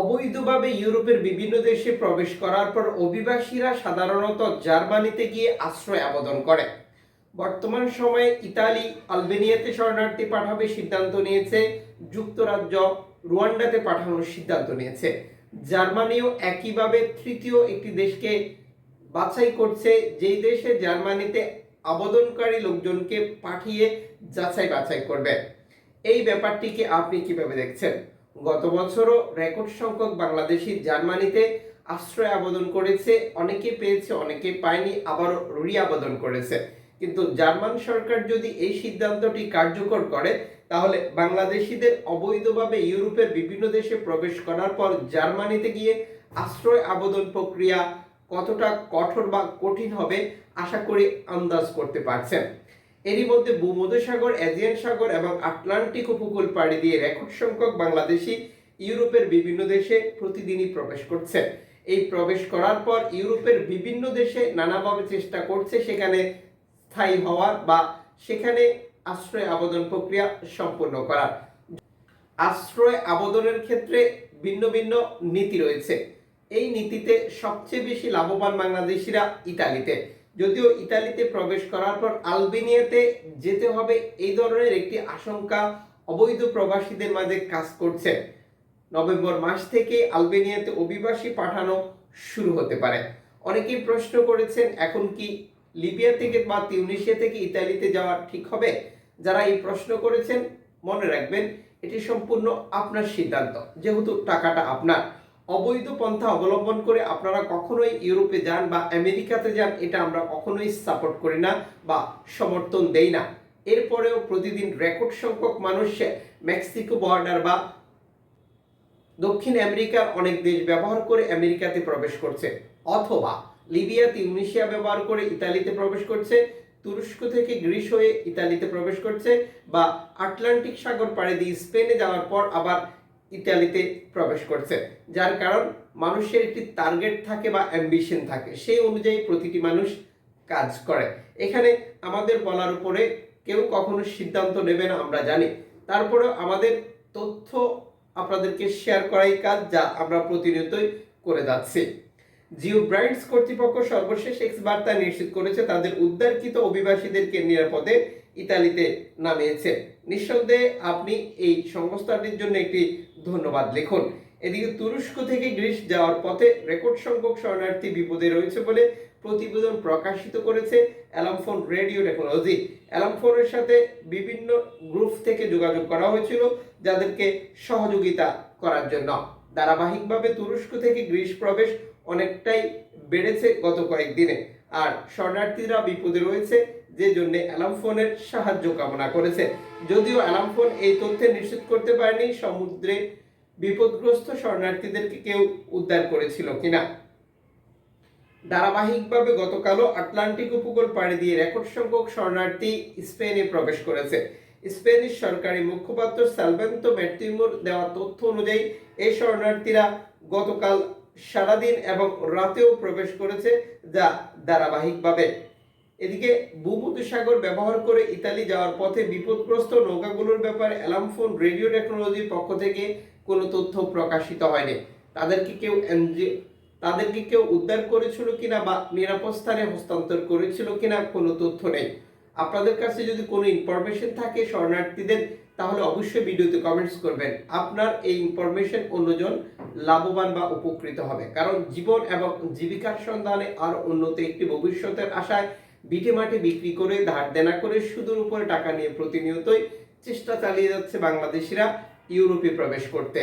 অবৈধভাবে ইউরোপের বিভিন্ন দেশে প্রবেশ করার পর অভিবাসীরা সাধারণত জার্মানিতে গিয়ে আশ্রয় আবেদন করে। বর্তমান সময়ে ইতালি, আলবেনিয়াতে শরণার্থী পাঠাবে সিদ্ধান্ত নিয়েছে, যুক্তরাজ্য, রুয়ান্ডাতে পাঠানোর সিদ্ধান্ত নিয়েছে। জার্মানিও একইভাবে তৃতীয় একটি দেশকে বাছাই করছে, যেই দেশে জার্মানিতে আবেদনকারী লোকজনকে পাঠিয়ে যাচাই বাছাই করবে। এই ব্যাপারটিকে আপনি কীভাবে দেখছেন? গত বছরও রেকর্ড সংখ্যক বাংলাদেশি জার্মানিতে আশ্রয় আবেদন করেছে, অনেকে পেয়েছে, অনেকে পায়নি, আবারও রি আবেদন করেছে। কিন্তু জার্মান সরকার যদি এই সিদ্ধান্তটি কার্যকর করে, তাহলে বাংলাদেশিদের অবৈধভাবে ইউরোপের বিভিন্ন দেশে প্রবেশ করার পর জার্মানিতে গিয়ে আশ্রয় আবেদন প্রক্রিয়া কতটা কঠোর বা কঠিন হবে, আশা করি আন্দাজ করতে পারছেন। এরই মধ্যে ভূমধ্যসাগর এজিয়ান সাগর এবং আটলান্টিক উপকূল পাড়ি দিয়ে রেকর্ড সংখ্যক বাংলাদেশি ইউরোপের বিভিন্ন দেশে প্রতিদিনই প্রবেশ করছে। এই প্রবেশ করার পর ইউরোপের বিভিন্ন দেশে নানাভাবে চেষ্টা করছে সেখানে স্থায়ী হওয়ার বা সেখানে আশ্রয় আবেদন প্রক্রিয়া সম্পন্ন করার। আশ্রয় আবেদনের ক্ষেত্রে ভিন্ন ভিন্ন নীতি রয়েছে। এই নীতিতে সবচেয়ে বেশি লাভবান বাংলাদেশিরা ইতালিতে। যদিও ইতালিতে প্রবেশ করার পর আলবেনিয়াতে যেতে হবে এই ধরনের একটি আশঙ্কা অবৈধ প্রবাসীদের মাঝে কাজ করছে। নভেম্বর মাস থেকে আলবেনিয়াতে অভিবাসী পাঠানো শুরু হতে পারে। অনেকেই প্রশ্ন করেছেন, এখন কি লিবিয়া থেকে বা তিউনিশিয়া থেকে ইতালিতে যাওয়া ঠিক হবে? যারা এই প্রশ্ন করেছেন, মনে রাখবেন, এটি সম্পূর্ণ আপনার সিদ্ধান্ত, যেহেতু টাকাটা আপনার। অবৈধ পন্থা অবলম্বন করে আপনারা কখনোই ইউরোপে যান বা আমেরিকাতে যান, এটা আমরা কখনোই সাপোর্ট করি না বা সমর্থন দেই না। এরপরেও প্রতিদিন রেকর্ড সংখ্যক মানুষ মেক্সিকো বর্ডার বা দক্ষিণ আমেরিকার অনেক দেশ ব্যবহার করে আমেরিকাতে প্রবেশ করছে। অথবা লিবিয়া তিউনিশিয়া ব্যবহার করে ইতালিতে প্রবেশ করছে, তুরস্ক থেকে গ্রিস হয়ে ইতালিতে প্রবেশ করছে বা আটলান্টিক সাগর পাড়ি দিয়ে স্পেনে যাওয়ার পর আবার ইতালিতে প্রবেশ করছে, যার কারণ মানুষের একটি টার্গেট থাকে বা অ্যাম্বিশন থাকে, সেই অনুযায়ী প্রতিটি মানুষ কাজ করে। এখানে আমাদের বলার উপরে কেউ কখনো সিদ্ধান্ত নেবে না, আমরা জানি। তারপরেও আমাদের তথ্য আপনাদেরকে শেয়ার করাই কাজ যা আমরা প্রতিনিয়তই করে যাচ্ছি। জিও ব্রাইটস কর্তৃপক্ষ সর্বশেষ এক্স বার্তা নিশ্চিত করেছে, তাদের উদ্ধারকৃত অভিবাসীদেরকে নিরাপদে ইতালিতে নামিয়েছে। নিঃসন্দেহে আপনি এই সংস্থাটির জন্য একটি ধন্যবাদ লিখুন। এদিকে তুরস্ক থেকে গ্রিস যাওয়ার পথে রেকর্ড সংখ্যক শরণার্থী বিপদে রয়েছে বলে প্রতিবেদন প্রকাশিত করেছে অ্যালামফোন রেডিও টেকনোলজি। অ্যালামফোনের সাথে বিভিন্ন গ্রুপ থেকে যোগাযোগ করা হয়েছিল যাদেরকে সহযোগিতা করার জন্য। ধারাবাহিকভাবে তুরস্ক থেকে গ্রিস প্রবেশ অনেকটাই বেড়েছে গত কয়েকদিনে। আর শরণার্থীরা বিপদে রয়েছে যে জন্য অ্যালামফোনের সাহায্য কামনা করেছে। যদিও অ্যালামফোন এই তথ্যে নিশ্চিত করতে পারেনি, সমুদ্রে বিপদগ্রস্ত শরণার্থীদেরকে কেউ উদ্ধার করেছিল কিনা। ধারাবাহিকভাবে গতকালও আটলান্টিক উপকূল পাড়ি দিয়ে রেকর্ড সংখ্যক শরণার্থী স্পেনে প্রবেশ করেছে। স্পেনিশ সরকারি মুখপাত্র সালভেন্তো ম্যাটিমোর দেওয়া তথ্য অনুযায়ী, এই শরণার্থীরা গতকাল সারাদিন এবং রাতেও প্রবেশ করেছে যা ধারাবাহিকভাবে। এদিকে ভূমধ্যসাগর ব্যবহার করে ইতালি যাওয়ার পথে বিপদগ্রস্ত নৌকাগুলোর ব্যাপারে অ্যালামফোন রেডিও টেকনোলজির পক্ষ থেকে কোনো তথ্য প্রকাশিত হয়নি। তাদেরকে কেউ এনজিও তাদেরকে কেউ উদ্ধার করেছিল কিনা বা নিরাপদ স্থানে হস্তান্তর করেছিল কিনা কোনো তথ্য নেই। আপনাদের কাছে যদি কোনো ইনফরমেশন থাকে শরণার্থীদের, তাহলে অবশ্যই ভিডিওতে কমেন্টস করবেন। আপনার এই ইনফরমেশন অন্যজন লাভবান বা উপকৃত হবে। কারণ জীবন এবং জীবিকার সন্ধানে আর উন্নত একটি ভবিষ্যতের আশায় বিটে মাঠে বিক্রি করে, ধার দেনা করে সুদের উপরে টাকা নিয়ে প্রতিনিয়তই চেষ্টা চালিয়ে যাচ্ছে বাংলাদেশিরা ইউরোপে প্রবেশ করতে।